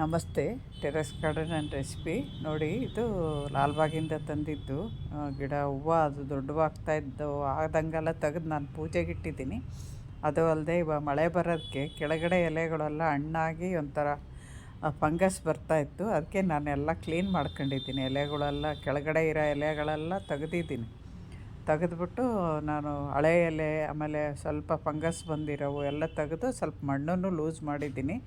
ನಮಸ್ತೆ, terrace garden and recipe. ನೋಡಿ, ಇದು ಲಾಲ್ಬಾಗಿಂದ ತಂದಿದ್ದು ಗಿಡ ಹೂವು, ಅದು ದೊಡ್ಡವಾಗ್ತಾ ಇದ್ದು, ಆದಂಗೆಲ್ಲ ತೆಗೆದು ನಾನು ಪೂಜೆಗೆ ಇಟ್ಟಿದ್ದೀನಿ. ಅದು ಅಲ್ಲದೆ ಇವಾಗ ಮಳೆ ಬರೋದಕ್ಕೆ ಕೆಳಗಡೆ ಎಲೆಗಳೆಲ್ಲ ಹಣ್ಣಾಗಿ ಒಂಥರ ಫಂಗಸ್ ಬರ್ತಾಯಿತ್ತು ಅದಕ್ಕೆ ನಾನೆಲ್ಲ ಕ್ಲೀನ್ ಮಾಡ್ಕೊಂಡಿದ್ದೀನಿ. ಎಲೆಗಳೆಲ್ಲ, ಕೆಳಗಡೆ ಇರೋ ಎಲೆಗಳೆಲ್ಲ ತೆಗೆದಿದ್ದೀನಿ. ತೆಗೆದ್ಬಿಟ್ಟು ನಾನು ಹಳೆ ಎಲೆ, ಆಮೇಲೆ ಸ್ವಲ್ಪ ಫಂಗಸ್ ಬಂದಿರೋವು ಎಲ್ಲ ತೆಗೆದು ಸ್ವಲ್ಪ ಮಣ್ಣನ್ನು ಲೂಸ್ ಮಾಡಿದ್ದೀನಿ.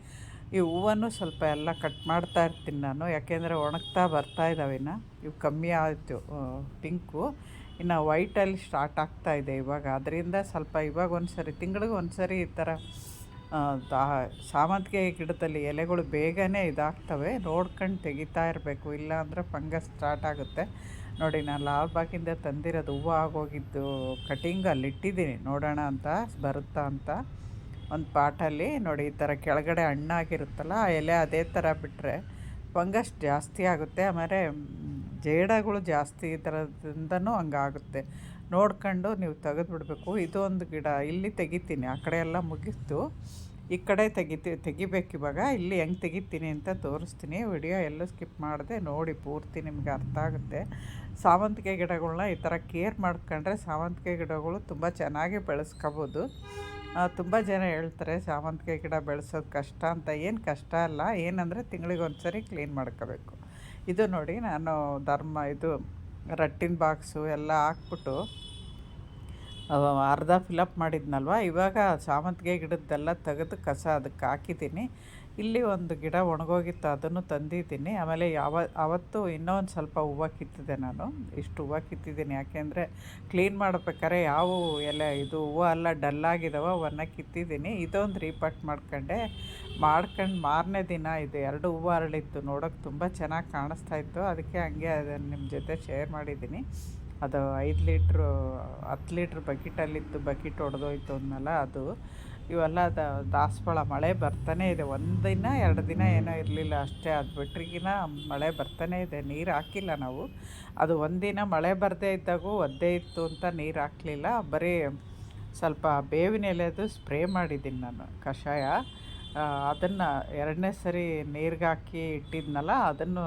ಈ ಹೂವನ್ನು ಸ್ವಲ್ಪ ಎಲ್ಲ ಕಟ್ ಮಾಡ್ತಾ ಇರ್ತೀನಿ ನಾನು. ಯಾಕೆಂದರೆ ಒಣಗ್ತಾ ಬರ್ತಾ ಇದ್ದಾವೆ ಇನ್ನು. ಇವು ಕಮ್ಮಿ ಆಯಿತು ಪಿಂಕು ಇನ್ನು ವೈಟಲ್ಲಿ ಸ್ಟಾರ್ಟ್ ಆಗ್ತಾ ಇದೆ ಇವಾಗ. ಅದರಿಂದ ಸ್ವಲ್ಪ ಇವಾಗ ಒಂದು ಸರಿ ತಿಂಗಳಿಗೆ ಒಂದು ಸರಿ ಈ ಥರ ಸಾಮಂತಿಗೆ ಗಿಡದಲ್ಲಿ ಎಲೆಗಳು ಬೇಗನೆ ಇದಾಗ್ತವೆ. ನೋಡ್ಕೊಂಡು ತೆಗಿತಾ ಇರಬೇಕು. ಇಲ್ಲ ಅಂದರೆ ಫಂಗಸ್ ಸ್ಟಾರ್ಟ್ ಆಗುತ್ತೆ. ನೋಡಿ, ನಾನು ಲಾಲ್ಬಾಗಿಂದ ತಂದಿರೋದು ಹೂವು ಆಗೋಗಿದ್ದು ಕಟಿಂಗ್ ಅಲ್ಲಿ ಇಟ್ಟಿದ್ದೀನಿ ನೋಡೋಣ ಅಂತ, ಬರುತ್ತಾ ಅಂತ. ಒಂದು ಪಾಟಲ್ಲಿ ನೋಡಿ, ಈ ಥರ ಕೆಳಗಡೆ ಹಣ್ಣಾಗಿರುತ್ತಲ್ಲ, ಆ ಎಲೆ ಅದೇ ಥರ ಬಿಟ್ಟರೆ ಫಂಗಸ್ ಜಾಸ್ತಿ ಆಗುತ್ತೆ. ಆಮೇಲೆ ಜೇಡಗಳು ಜಾಸ್ತಿ ಈ ಥರದಿಂದನೂ ಹಂಗಾಗುತ್ತೆ. ನೋಡ್ಕೊಂಡು ನೀವು ತೆಗೆದು ಬಿಡಬೇಕು ಇದು ಒಂದು ಗಿಡ, ಇಲ್ಲಿ ತೆಗಿತೀನಿ. ಆ ಕಡೆ ಎಲ್ಲ ಮುಗೀತು. ಈ ಕಡೆ ತೆಗಿತಿ, ತೆಗಿಬೇಕು ಇವಾಗ. ಇಲ್ಲಿ ಹೆಂಗೆ ತೆಗಿತೀನಿ ಅಂತ ತೋರಿಸ್ತೀನಿ. ವಿಡಿಯೋ ಎಲ್ಲೂ ಸ್ಕಿಪ್ ಮಾಡಿದೆ ನೋಡಿ, ಪೂರ್ತಿ ನಿಮಗೆ ಅರ್ಥ ಆಗುತ್ತೆ. ಸಾವಂತಿಗೆ ಗಿಡಗಳನ್ನ ಈ ಥರ ಕೇರ್ ಮಾಡ್ಕೊಂಡ್ರೆ ಸಾವಂತಿಗೆ ಗಿಡಗಳು ತುಂಬ ಚೆನ್ನಾಗಿ ಬೆಳೆಸ್ಕೋಬೋದು. ತುಂಬ ಜನ ಹೇಳ್ತಾರೆ, ಸಾವಂತಿಗೆ ಗಿಡ ಬೆಳೆಸೋದು ಕಷ್ಟ ಅಂತ. ಏನು ಕಷ್ಟ ಅಲ್ಲ, ಏನಂದರೆ ತಿಂಗಳಿಗೆ ಒಂದು ಸರಿ ಕ್ಲೀನ್ ಮಾಡ್ಕೋಬೇಕು. ಇದು ನೋಡಿ ನಾನು ಧರ್ಮ, ಇದು ರಟ್ಟಿನ ಬಾಕ್ಸು ಎಲ್ಲ ಹಾಕ್ಬಿಟ್ಟು ಅರ್ಧ ಫಿಲಪ್ ಮಾಡಿದ್ನಲ್ವ? ಇವಾಗ ಸಾಮಂತಿಗೆ ಗಿಡದ್ದೆಲ್ಲ ತೆಗೆದು ಕಸ ಅದಕ್ಕೆ ಹಾಕಿದ್ದೀನಿ. ಇಲ್ಲಿ ಒಂದು ಗಿಡ ಒಣಗೋಗಿತ್ತು, ಅದನ್ನು ತಂದಿದ್ದೀನಿ. ಆಮೇಲೆ ಯಾವ, ಅವತ್ತು ಇನ್ನೂ ಒಂದು ಸ್ವಲ್ಪ ಹೂವು ಕಿತ್ತಿದೆ ನಾನು. ಇಷ್ಟು ಹೂವು ಕಿತ್ತಿದ್ದೀನಿ. ಯಾಕೆಂದರೆ ಕ್ಲೀನ್ ಮಾಡ್ಬೇಕಾದ್ರೆ ಯಾವ ಎಲೆ, ಇದು ಹೂವು ಎಲ್ಲ ಡಲ್ಲಾಗಿದ್ದಾವೆ ಅವನ್ನ ಕಿತ್ತಿದ್ದೀನಿ. ಇದೊಂದು ರೀಪಟ್ ಮಾಡ್ಕೊಂಡೆ. ಮಾಡ್ಕೊಂಡು ಮಾರನೇ ದಿನ ಇದು ಎರಡು ಹೂವು ಅರಳಿತ್ತು ನೋಡೋಕೆ. ತುಂಬ ಚೆನ್ನಾಗಿ ಕಾಣಿಸ್ತಾ ಇತ್ತು. ಅದಕ್ಕೆ ಹಂಗೆ ಅದನ್ನು ನಿಮ್ಮ ಜೊತೆ ಶೇರ್ ಮಾಡಿದ್ದೀನಿ. ಅದು ಐದು ಲೀಟ್ರು, ಹತ್ತು ಲೀಟ್ರ್ ಬಕೆಟಲ್ಲಿತ್ತು ಬಕೆಟ್ ಹೊಡೆದೋಯ್ತು ಅಂದಲ್ಲ ಅದು. ಇವೆಲ್ಲ ದಾಸವಾಳ ಮಳೆ ಬರ್ತಾನೆ ಇದೆ. ಒಂದು ದಿನ, ಎರಡು ದಿನ ಏನೋ ಇರಲಿಲ್ಲ ಅಷ್ಟೇ ಅದು ಬಿಟ್ರಿಗಿನ ಮಳೆ ಬರ್ತಾನೆ ಇದೆ. ನೀರು ಹಾಕಿಲ್ಲ ನಾವು. ಅದು ಒಂದಿನ ಮಳೆ ಬರದೇ ಇದ್ದಾಗೂ ಒದ್ದೇ ಇತ್ತು ಅಂತ ನೀರು ಹಾಕಲಿಲ್ಲ. ಬರೀ ಸ್ವಲ್ಪ ಬೇವಿನ ಎಲೆದು ಸ್ಪ್ರೇ ಮಾಡಿದ್ದೀನಿ ನಾನು ಕಷಾಯ. ಅದನ್ನು ಎರಡನೇ ಸರಿ ನೀರಿಗೆ ಹಾಕಿ ಇಟ್ಟಿದ್ನಲ್ಲ ಅದನ್ನು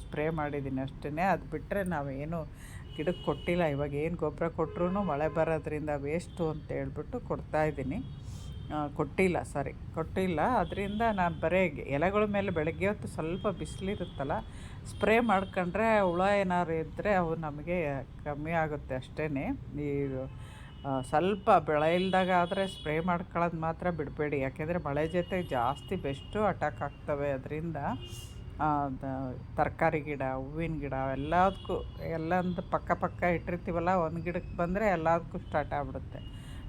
ಸ್ಪ್ರೇ ಮಾಡಿದ್ದೀನಿ ಅಷ್ಟೇ ಅದು ಬಿಟ್ಟರೆ ನಾವೇನು ಗಿಡಕ್ಕೆ ಕೊಟ್ಟಿಲ್ಲ, ಇವಾಗ ಏನು ಗೊಬ್ಬರ ಕೊಟ್ಟರು ಮಳೆ ಬರೋದ್ರಿಂದ ವೇಸ್ಟು ಅಂತ ಹೇಳ್ಬಿಟ್ಟು ಕೊಡ್ತಾಯಿದ್ದೀನಿ ಕೊಟ್ಟಿಲ್ಲ ಸಾರಿ ಕೊಟ್ಟಿಲ್ಲ. ಅದರಿಂದ ನಾನು ಬರೀ ಎಲೆಗಳ ಮೇಲೆ ಬೆಳಗ್ಗೆ ಹೊತ್ತು ಸ್ವಲ್ಪ ಬಿಸಿಲಿರುತ್ತಲ್ಲ ಸ್ಪ್ರೇ ಮಾಡ್ಕೊಂಡ್ರೆ ಹುಳ ಏನಾದ್ರು ಇದ್ದರೆ ಅವು ನಮಗೆ ಕಮ್ಮಿ ಆಗುತ್ತೆ ಅಷ್ಟೇ ಈ ಸ್ವಲ್ಪ ಬೆಳೆ ಇಲ್ದಾಗ ಆದರೆ ಸ್ಪ್ರೇ ಮಾಡ್ಕೊಳ್ಳೋದು ಮಾತ್ರ ಬಿಡಬೇಡಿ. ಯಾಕೆಂದರೆ ಮಳೆ ಜೊತೆ ಜಾಸ್ತಿ ಬೆಸ್ಟು ಅಟ್ಯಾಕ್ ಆಗ್ತವೆ. ಅದರಿಂದ ತರಕಾರಿ ಗಿಡ, ಹೂವಿನ ಗಿಡ, ಎಲ್ಲದಕ್ಕೂ, ಎಲ್ಲಂದು ಪಕ್ಕ ಪಕ್ಕ ಇಟ್ಟಿರ್ತೀವಲ್ಲ, ಒಂದು ಗಿಡಕ್ಕೆ ಬಂದರೆ ಎಲ್ಲದಕ್ಕೂ ಸ್ಟಾರ್ಟ್ ಆಗ್ಬಿಡುತ್ತೆ.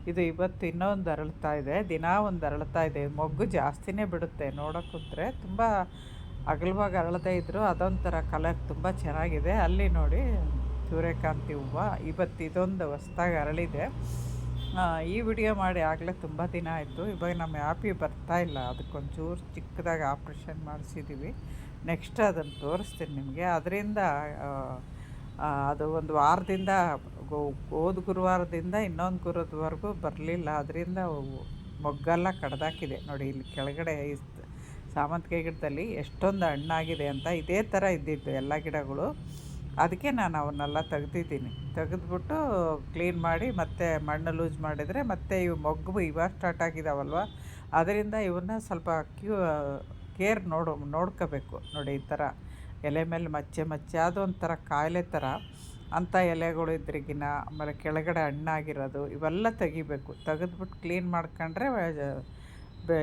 ಇದು ಇವತ್ತು ಇನ್ನೊಂದು ಅರಳ್ತಾ ಇದೆ, ದಿನ ಒಂದು ಅರಳ್ತಾ ಇದೆ. ಮೊಗ್ಗು ಜಾಸ್ತಿನೇ ಬಿಡುತ್ತೆ ನೋಡೋಕೆ ತುಂಬ ಅಗಲವಾಗಿ ಅರಳದೇ ಇದ್ದರೂ ಅದೊಂಥರ ಕಲರ್ ತುಂಬ ಚೆನ್ನಾಗಿದೆ. ಅಲ್ಲಿ ನೋಡಿ ಸೂರ್ಯಕಾಂತಿ ಹೂವು, ಇವತ್ತು ಇದೊಂದು ಹೊಸ್ದಾಗಿ ಅರಳಿದೆ. ಈ ವಿಡಿಯೋ ಮಾಡಿ ಆಗಲೇ ತುಂಬ ದಿನ ಆಯಿತು. ಇವಾಗ ನಮ್ಮ ಆ್ಯಪಿ ಬರ್ತಾ ಇಲ್ಲ. ಅದಕ್ಕೊಂಚೂರು ಚಿಕ್ಕದಾಗಿ ಆಪ್ರೇಷನ್ ಮಾಡಿಸಿದ್ದೀವಿ ನೆಕ್ಸ್ಟ್ ಅದನ್ನು ತೋರಿಸ್ತೀನಿ ನಿಮಗೆ. ಅದರಿಂದ ಅದು ಒಂದು ವಾರದಿಂದ ಹೋದ ಗುರುವಾರದಿಂದ ಇನ್ನೊಂದು ಗುರುದವರೆಗೂ ಬರಲಿಲ್ಲ. ಅದರಿಂದ ಮೊಗ್ಗೆಲ್ಲ ಕಡ್ದಾಕಿದೆ. ನೋಡಿ, ಇಲ್ಲಿ ಕೆಳಗಡೆ ಸಾಮಂತಿಗೆ ಗಿಡದಲ್ಲಿ ಎಷ್ಟೊಂದು ಹಣ್ಣಾಗಿದೆ ಅಂತ ಇದೇ ಥರ ಇದ್ದಿದ್ದು ಎಲ್ಲ ಗಿಡಗಳು. ಅದಕ್ಕೆ ನಾನು ಅವನ್ನೆಲ್ಲ ತೆಗ್ದಿದ್ದೀನಿ. ತೆಗೆದ್ಬಿಟ್ಟು ಕ್ಲೀನ್ ಮಾಡಿ ಮತ್ತೆ ಮಣ್ಣು ಲೂಸ್ ಮಾಡಿದರೆ ಮತ್ತೆ ಇವು ಮೊಗ್ಗು ಇವಾಗ ಸ್ಟಾರ್ಟ್ ಆಗಿದಾವಲ್ವ? ಅದರಿಂದ ಇವನ್ನ ಸ್ವಲ್ಪ ಕ್ಯೂ, ಕೇರ್ ನೋಡು, ನೋಡ್ಕೋಬೇಕು. ನೋಡಿ ಈ ಥರ ಎಲೆ ಮೇಲೆ ಮಚ್ಚೆ ಮಚ್ಚೆ ಅದು ಒಂಥರ ಕಾಯಿಲೆ ಥರ ಅಂಥ ಎಲೆಗಳು ಇದ್ರಿಗಿನ, ಆಮೇಲೆ ಕೆಳಗಡೆ ಹಣ್ಣಾಗಿರೋದು ಇವೆಲ್ಲ ತೆಗಿಬೇಕು. ತೆಗೆದ್ಬಿಟ್ಟು ಕ್ಲೀನ್ ಮಾಡ್ಕೊಂಡ್ರೆ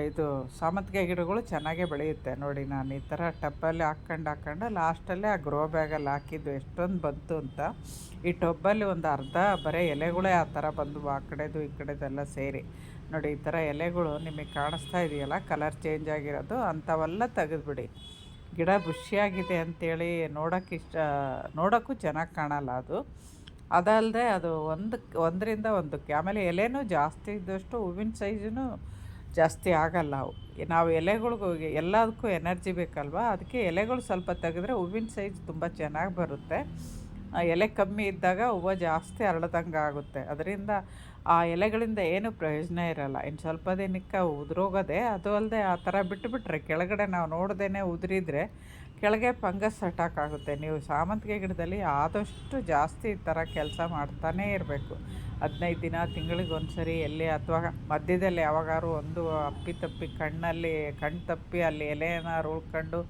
ಇದು ಸಾಮಂತಿಗೆ ಗಿಡಗಳು ಚೆನ್ನಾಗೇ ಬೆಳೆಯುತ್ತೆ. ನೋಡಿ ನಾನು ಈ ಥರ ಟಬ್ಬಲ್ಲಿ ಹಾಕ್ಕೊಂಡು ಹಾಕ್ಕೊಂಡು ಲಾಸ್ಟಲ್ಲೇ ಆ ಗ್ರೋ ಬ್ಯಾಗಲ್ಲಿ ಹಾಕಿದ್ದು ಎಷ್ಟೊಂದು ಬಂತು ಅಂತ. ಈ ಟಬ್ಬಲ್ಲಿ ಒಂದು ಅರ್ಧ ಬರೀ ಎಲೆಗಳೇ ಆ ಥರ ಬಂದವು, ಆ ಕಡೆದು ಈ ಕಡೆದೆಲ್ಲ ಸೇರಿ. ನೋಡಿ ಈ ಥರ ಎಲೆಗಳು ನಿಮಗೆ ಕಾಣಿಸ್ತಾ ಇದೆಯಲ್ಲ, ಕಲರ್ ಚೇಂಜ್ ಆಗಿರೋದು, ಅಂಥವೆಲ್ಲ ತೆಗೆದ್ಬಿಡಿ. ಗಿಡ ಬುಷಿಯಾಗಿದೆ ಅಂತೇಳಿ ನೋಡೋಕ್ಕೆ ಇಷ್ಟ, ನೋಡೋಕ್ಕೂ ಚೆನ್ನಾಗಿ ಕಾಣಲ್ಲ ಅದು. ಅದಲ್ಲದೆ ಅದು ಒಂದು ಒಂದರಿಂದ ಒಂದಕ್ಕೆ, ಆಮೇಲೆ ಎಲೆನೂ ಜಾಸ್ತಿ ಇದ್ದಷ್ಟು ಹೂವಿನ ಸೈಜೂ ಜಾಸ್ತಿ ಆಗಲ್ಲ ಅವು. ನಾವು ಎಲೆಗಳಿಗೂ ಎಲ್ಲದಕ್ಕೂ ಎನರ್ಜಿ ಬೇಕಲ್ವಾ? ಅದಕ್ಕೆ ಎಲೆಗಳು ಸ್ವಲ್ಪ ತೆಗೆದ್ರೆ ಹೂವಿನ ಸೈಜ್ ತುಂಬ ಚೆನ್ನಾಗಿ ಬರುತ್ತೆ. ಎಲೆ ಕಮ್ಮಿ ಇದ್ದಾಗ ಹೂವು ಜಾಸ್ತಿ ಅರಳ್ದಂಗೆ ಆಗುತ್ತೆ. ಅದರಿಂದ ಆ ಎಲೆಗಳಿಂದ ಏನು ಪ್ರಯೋಜನ ಇರಲ್ಲ. ಇನ್ನು ಸ್ವಲ್ಪ ದಿನಕ್ಕೆ ಉದುರೋಗೋದೆ ಅದು ಅಲ್ಲದೆ ಆ ಥರ ಬಿಟ್ಟುಬಿಟ್ರೆ ಕೆಳಗಡೆ ನಾವು ನೋಡ್ದೇ ಉದುರಿದ್ರೆ ಕೆಳಗೆ ಫಂಗಸ್ ಅಟ್ಯಾಕ್ ಆಗುತ್ತೆ. ನೀವು ಸಾಮಂತಿಗೆ ಗಿಡದಲ್ಲಿ ಆದಷ್ಟು ಜಾಸ್ತಿ ಈ ಥರ ಕೆಲಸ ಮಾಡ್ತಾನೇ ಇರಬೇಕು. ಹದಿನೈದು ದಿನ, ತಿಂಗಳಿಗೆ ಒಂದು ಸರಿ ಎಲ್ಲಿ ಅಥವಾ ಮಧ್ಯದಲ್ಲಿ ಯಾವಾಗಾದ್ರು ಒಂದು ಅಪ್ಪಿ ತಪ್ಪಿ ಕಣ್ಣಲ್ಲಿ ಕಣ್ಣು ತಪ್ಪಿ ಅಲ್ಲಿ ಎಲೆಯನ್ನು ಉಳ್ಕೊಂಡು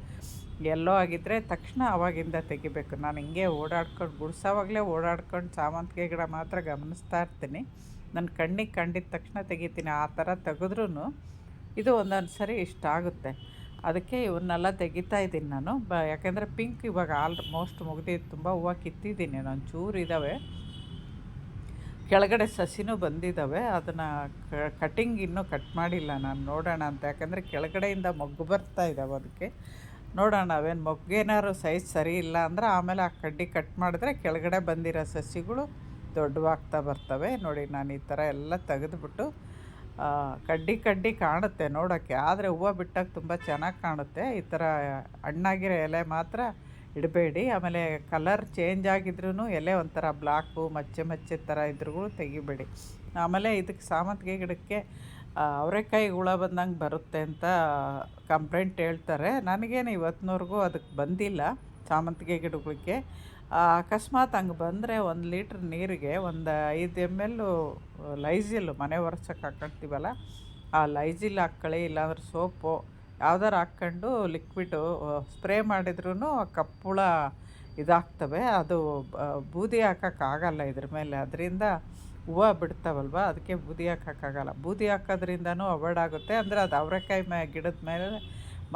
ಎಲ್ಲೋ ಆಗಿದ್ದರೆ ತಕ್ಷಣ ಅವಾಗಿಂದ ತೆಗಿಬೇಕು. ನಾನು ಹಿಂಗೆ ಓಡಾಡ್ಕೊಂಡು, ಗುಡ್ಸೋವಾಗಲೇ ಓಡಾಡ್ಕೊಂಡು ಸಾಮಂತಿಗೆ ಗಿಡ ಮಾತ್ರ ಗಮನಿಸ್ತಾ ಇರ್ತೀನಿ. ನನ್ನ ಕಣ್ಣಿಗೆ ಕಂಡಿದ ತಕ್ಷಣ ತೆಗಿತೀನಿ. ಆ ಥರ ತೆಗೆದ್ರೂ ಇದು ಒಂದೊಂದು ಸರಿ ಇಷ್ಟ ಆಗುತ್ತೆ. ಅದಕ್ಕೆ ಇವನ್ನೆಲ್ಲ ತೆಗಿತಾ ಇದ್ದೀನಿ ನಾನು. ಬ, ಯಾಕೆಂದರೆ ಪಿಂಕ್ ಇವಾಗ ಆಲ್ಮೋಸ್ಟ್ ಮುಗಿದಿದ್ದು ತುಂಬ ಹೂವು ಕಿತ್ತಿದ್ದೀನಿ. ನಾನು ಚೂರು ಇದ್ದಾವೆ ಕೆಳಗಡೆ ಸಸಿನೂ ಬಂದಿದ್ದಾವೆ ಅದನ್ನು ಕಟಿಂಗ್ ಇನ್ನೂ ಕಟ್ ಮಾಡಿಲ್ಲ ನಾನು. ನೋಡೋಣ ಅಂತ. ಯಾಕಂದರೆ ಕೆಳಗಡೆಯಿಂದ ಮೊಗ್ಗು ಬರ್ತಾ ಇದ್ದಾವೆ ಅದಕ್ಕೆ. ನೋಡೋಣ ಅವೇನು ಮೊಗ್ಗೇನಾದ್ರು ಸೈಜ್ ಸರಿ ಇಲ್ಲ ಅಂದರೆ ಆಮೇಲೆ ಆ ಕಡ್ಡಿ ಕಟ್ ಮಾಡಿದ್ರೆ ಕೆಳಗಡೆ ಬಂದಿರೋ ಸಸಿಗಳು ದೊಡ್ಡವಾಗ್ತಾ ಬರ್ತವೆ. ನೋಡಿ, ನಾನು ಈ ಥರ ಎಲ್ಲ ತೆಗೆದುಬಿಟ್ಟು ಕಡ್ಡಿ ಕಡ್ಡಿ ಕಾಣುತ್ತೆ ನೋಡೋಕ್ಕೆ. ಆದರೆ ಹೂವು ಬಿಟ್ಟಾಗ ತುಂಬ ಚೆನ್ನಾಗಿ ಕಾಣುತ್ತೆ. ಈ ಥರ ಹಣ್ಣಾಗಿರೋ ಎಲೆ ಮಾತ್ರ ಇಡಬೇಡಿ. ಆಮೇಲೆ ಕಲರ್ ಚೇಂಜ್ ಆಗಿದ್ರೂ ಎಲೆ ಒಂಥರ ಬ್ಲಾಕು, ಮಚ್ಚೆ ಮಚ್ಚೆ ಥರ ಇದ್ರೂ ತೆಗಿಬೇಡಿ. ಆಮೇಲೆ ಇದಕ್ಕೆ ಸಾಮಂತಿಗೆ ಗಿಡಕ್ಕೆ ಅವರೆಕಾಯಿ ಹುಳ ಬಂದಂಗೆ ಬರುತ್ತೆ ಅಂತ ಕಂಪ್ಲೇಂಟ್ ಹೇಳ್ತಾರೆ. ನನಗೇನು ಇವತ್ತಿನವರೆಗೂ ಅದಕ್ಕೆ ಬಂದಿಲ್ಲ ಸಾಮಂತಿಗೆ ಗಿಡಗಳಿಗೆ. ಅಕಸ್ಮಾತ್ ಹಂಗೆ ಬಂದರೆ ಒಂದು ಲೀಟ್ರ್ ನೀರಿಗೆ ಒಂದು ಐದು ಎಂ ಎಲ್ಲು ಲೈಜಿಲ್ ಮನೆ ಒರೆಸೋಕೆ ಹಾಕ್ಕೊಳ್ತೀವಲ್ಲ ಆ ಲೈಜಿಲ್ ಹಾಕ್ಕೊಳ್ಳಿ, ಇಲ್ಲಾಂದ್ರೆ ಸೋಪು ಯಾವ್ದಾರು ಹಾಕ್ಕೊಂಡು ಲಿಕ್ವಿಡು ಸ್ಪ್ರೇ ಮಾಡಿದ್ರೂ ಕಪ್ಪುಳ ಇದಾಗ್ತವೆ. ಅದು ಬೂದಿ ಹಾಕೋಕ್ಕಾಗಲ್ಲ ಇದ್ರ ಮೇಲೆ. ಅದರಿಂದ ಹೂವು ಬಿಡ್ತಾವಲ್ವ? ಅದಕ್ಕೆ ಬೂದಿ ಹಾಕೋಕ್ಕಾಗಲ್ಲ ಬೂದಿ ಹಾಕೋದ್ರಿಂದನೂ ಅವಾಯ್ಡ್ ಆಗುತ್ತೆ. ಅಂದರೆ ಅದು ಅವರೆಕಾಯಿ ಮೇ, ಗಿಡದ ಮೇಲೆ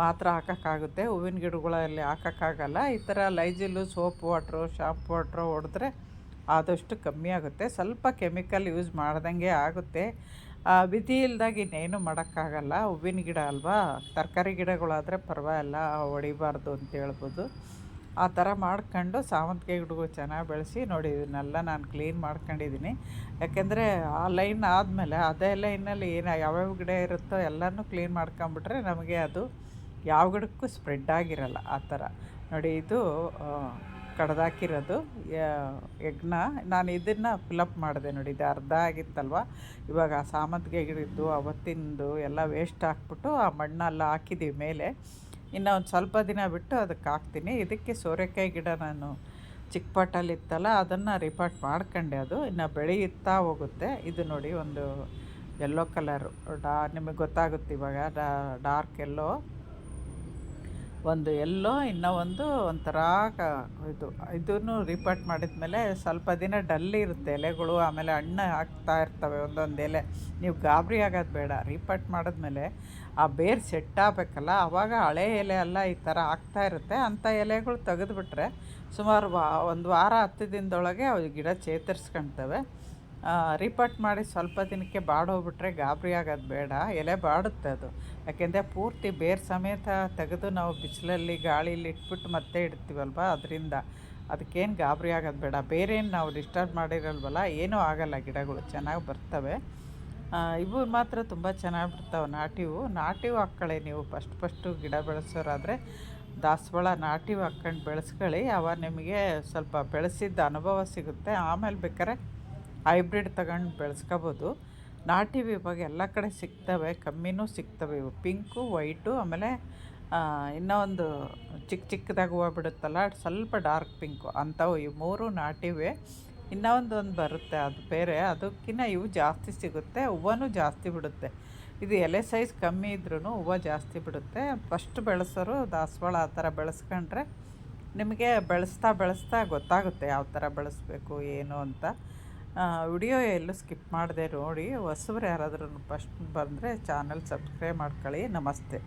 ಮಾತ್ರ ಹಾಕೋಕ್ಕಾಗುತ್ತೆ. ಹೂವಿನ ಗಿಡಗಳಲ್ಲಿ ಹಾಕೋಕ್ಕಾಗಲ್ಲ. ಈ ಥರ ಲೈಜಿಲ್ಲು, ಸೋಪ್ ವಾಟ್ರು, ಶಾಂಪು ವಾಟ್ರು ಹೊಡೆದ್ರೆ ಆದಷ್ಟು ಕಮ್ಮಿ ಆಗುತ್ತೆ. ಸ್ವಲ್ಪ ಕೆಮಿಕಲ್ ಯೂಸ್ ಮಾಡ್ದಂಗೆ ಆಗುತ್ತೆ. ವಿಧಿ ಇಲ್ದಾಗ ಇನ್ನೇನು ಮಾಡೋಕ್ಕಾಗಲ್ಲ. ಹೂವಿನ ಗಿಡ ಅಲ್ವಾ? ತರಕಾರಿ ಗಿಡಗಳಾದರೆ ಪರವಾಗಿಲ್ಲ, ಹೊಡಿಬಾರ್ದು ಅಂತ ಹೇಳ್ಬೋದು. ಆ ಥರ ಮಾಡ್ಕೊಂಡು ಸಾವಂತಿಗೆ ಗಿಡಗಳು ಚೆನ್ನಾಗಿ ಬೆಳೆಸಿ ನೋಡಿ, ಇದನ್ನೆಲ್ಲ ನಾನು ಕ್ಲೀನ್ ಮಾಡ್ಕೊಂಡಿದ್ದೀನಿ. ಯಾಕೆಂದರೆ ಆ ಲೈನ್ ಆದಮೇಲೆ, ಅದೇ ಲೈನಲ್ಲಿ ಏನು ಯಾವ್ಯಾವ ಗಿಡ ಇರುತ್ತೋ ಎಲ್ಲನೂ ಕ್ಲೀನ್ ಮಾಡ್ಕೊಂಬಿಟ್ರೆ ನಮಗೆ ಅದು ಯಾವ ಗಿಡಕ್ಕೂ ಸ್ಪ್ರೆಡ್ ಆಗಿರಲ್ಲ ಆ ಥರ. ನೋಡಿ ಇದು ಕಡ್ದಾಕಿರೋದು ಎಗ್ನ. ನಾನು ಇದನ್ನು ಫಿಲಪ್ ಮಾಡಿದೆ ನೋಡಿ, ಇದು ಅರ್ಧ ಆಗಿತ್ತಲ್ವ? ಇವಾಗ ಆ ಸಾಮಂತಿಗೆ ಗಿಡದ್ದು ಅವತ್ತಿಂದು ಎಲ್ಲ ವೇಸ್ಟ್ ಹಾಕ್ಬಿಟ್ಟು ಆ ಮಣ್ಣೆಲ್ಲ ಹಾಕಿದ್ದೀವಿ ಮೇಲೆ. ಇನ್ನು ಒಂದು ಸ್ವಲ್ಪ ದಿನ ಬಿಟ್ಟು ಅದಕ್ಕೆ ಹಾಕ್ತೀನಿ. ಇದಕ್ಕೆ ಸೋರೆಕಾಯಿ ಗಿಡ ನಾನು ಚಿಕ್ಕ ಪಾಟಲ್ಲಿ ಇತ್ತಲ್ಲ, ಅದನ್ನು ರಿಪಾರ್ಟ್ ಮಾಡ್ಕೊಂಡೆ ಅದು. ಇನ್ನು ಬೆಳೆಯುತ್ತಾ ಹೋಗುತ್ತೆ. ಇದು ನೋಡಿ ಒಂದು ಯೆಲ್ಲೋ ಕಲರು ಡಾ, ನಿಮಗೆ ಗೊತ್ತಾಗುತ್ತೆ ಇವಾಗ. ಡಾರ್ಕ್ ಎಲ್ಲೋ ಒಂದು ಎಲ್ಲೋ ಇನ್ನೂ ಒಂದು ಒಂಥರ ಇದು, ಇದನ್ನು ರಿಪೋರ್ಟ್ ಮಾಡಿದ ಮೇಲೆ ಸ್ವಲ್ಪ ದಿನ ಡಲ್ ಇರುತ್ತೆ ಎಲೆಗಳು, ಆಮೇಲೆ ಹಣ್ಣು ಹಾಕ್ತಾ ಇರ್ತವೆ ಒಂದೊಂದು ಎಲೆ. ನೀವು ಗಾಬರಿ ಆಗೋದು ಬೇಡ ರಿಪೋರ್ಟ್ ಮಾಡಿದ್ಮೇಲೆ ಆ ಬೇರು ಸೆಟ್ ಆಗಬೇಕಲ್ಲ ಆವಾಗ ಹಳೆ ಎಲೆ ಎಲ್ಲ ಈ ಥರ ಆಗ್ತಾ ಇರುತ್ತೆ. ಅಂಥ ಎಲೆಗಳು ತೆಗೆದುಬಿಟ್ರೆ ಸುಮಾರು ವಾ, ಒಂದು ವಾರ ಹತ್ತು ದಿನದೊಳಗೆ ಅವು ಗಿಡ ಚೇತರಿಸ್ಕೊಳ್ತವೆ ರಿಪೋರ್ಟ್ ಮಾಡಿ ಸ್ವಲ್ಪ ದಿನಕ್ಕೆ ಬಾಡೋಗ್ಬಿಟ್ರೆ ಗಾಬರಿ ಆಗೋದು ಬೇಡ. ಎಲೆ ಬಾಡುತ್ತೆ ಅದು. ಯಾಕೆಂದರೆ ಪೂರ್ತಿ ಬೇರೆ ಸಮೇತ ತೆಗೆದು ನಾವು ಬಿಸಿಲಲ್ಲಿ ಗಾಳಿಲಿ ಇಟ್ಬಿಟ್ಟು ಮತ್ತೆ ಇಡ್ತೀವಲ್ವ? ಅದರಿಂದ ಅದಕ್ಕೇನು ಗಾಬರಿ ಆಗೋದು ಬೇಡ. ಬೇರೇನು ನಾವು ಡಿಸ್ಟರ್ಬ್ ಮಾಡಿರಲ್ವಲ್ಲ, ಏನೂ ಆಗೋಲ್ಲ ಗಿಡಗಳು. ಚೆನ್ನಾಗಿ ಬರ್ತವೆ. ಇವು ಮಾತ್ರ ತುಂಬ ಚೆನ್ನಾಗಿ ಬಿಡ್ತಾವೆ ನಾಟಿವು. ನಾಟಿವು ಹಾಕ್ಕೊಳ್ಳಿ ನೀವು. ಫಸ್ಟ್ ಫಸ್ಟು ಗಿಡ ಬೆಳೆಸೋರಾದರೆ ದಾಸವಾಳ ನಾಟಿವು ಹಾಕ್ಕೊಂಡು ಬೆಳೆಸ್ಕೊಳ್ಳಿ. ಅವ ನಿಮಗೆ ಸ್ವಲ್ಪ ಬೆಳೆಸಿದ್ದ ಅನುಭವ ಸಿಗುತ್ತೆ. ಆಮೇಲೆ ಬೇಕಾರೆ ಹೈಬ್ರಿಡ್ ತಗೊಂಡು ಬೆಳೆಸ್ಕೋಬೋದು. ನಾಟಿ ಇವಾಗ ಎಲ್ಲ ಕಡೆ ಸಿಗ್ತವೆ, ಕಮ್ಮಿನೂ ಸಿಗ್ತವೆ. ಇವು ಪಿಂಕು, ವೈಟು, ಆಮೇಲೆ ಇನ್ನೂ ಒಂದು ಚಿಕ್ಕ ಚಿಕ್ಕದಾಗಿ ಹೂವು ಬಿಡುತ್ತಲ್ಲ ಸ್ವಲ್ಪ ಡಾರ್ಕ್ ಪಿಂಕು ಅಂಥವು ಇವು ಮೂರು ನಾಟಿವೆ. ಇನ್ನೂ ಒಂದು ಒಂದು ಬರುತ್ತೆ, ಅದು ಬೇರೆ. ಅದಕ್ಕಿಂತ ಇವು ಜಾಸ್ತಿ ಸಿಗುತ್ತೆ, ಹೂವನೂ ಜಾಸ್ತಿ ಬಿಡುತ್ತೆ. ಇದು ಎಲೆ ಸೈಜ್ ಕಮ್ಮಿ ಇದ್ರೂ ಹೂವು ಜಾಸ್ತಿ ಬಿಡುತ್ತೆ. ಫಸ್ಟ್ ಬೆಳೆಸೋರು ದಾಸವಾಳ ಆ ಥರ ಬೆಳೆಸ್ಕೊಂಡ್ರೆ ನಿಮಗೆ ಬೆಳೆಸ್ತಾ ಬೆಳೆಸ್ತಾ ಗೊತ್ತಾಗುತ್ತೆ ಯಾವ ಥರ ಬೆಳೆಸ್ಬೇಕು, ಏನು ಅಂತ. ವಿಡಿಯೋ ಎಲ್ಲೂ ಸ್ಕಿಪ್ ಮಾಡದೆ ನೋಡಿ ಹೊಸಬ್ರು ಯಾರಾದ್ರೂ ಫಸ್ಟ್ ಬಂದರೆ ಚಾನಲ್ ಸಬ್ಸ್ಕ್ರೈಬ್ ಮಾಡ್ಕೊಳ್ಳಿ. ನಮಸ್ತೆ.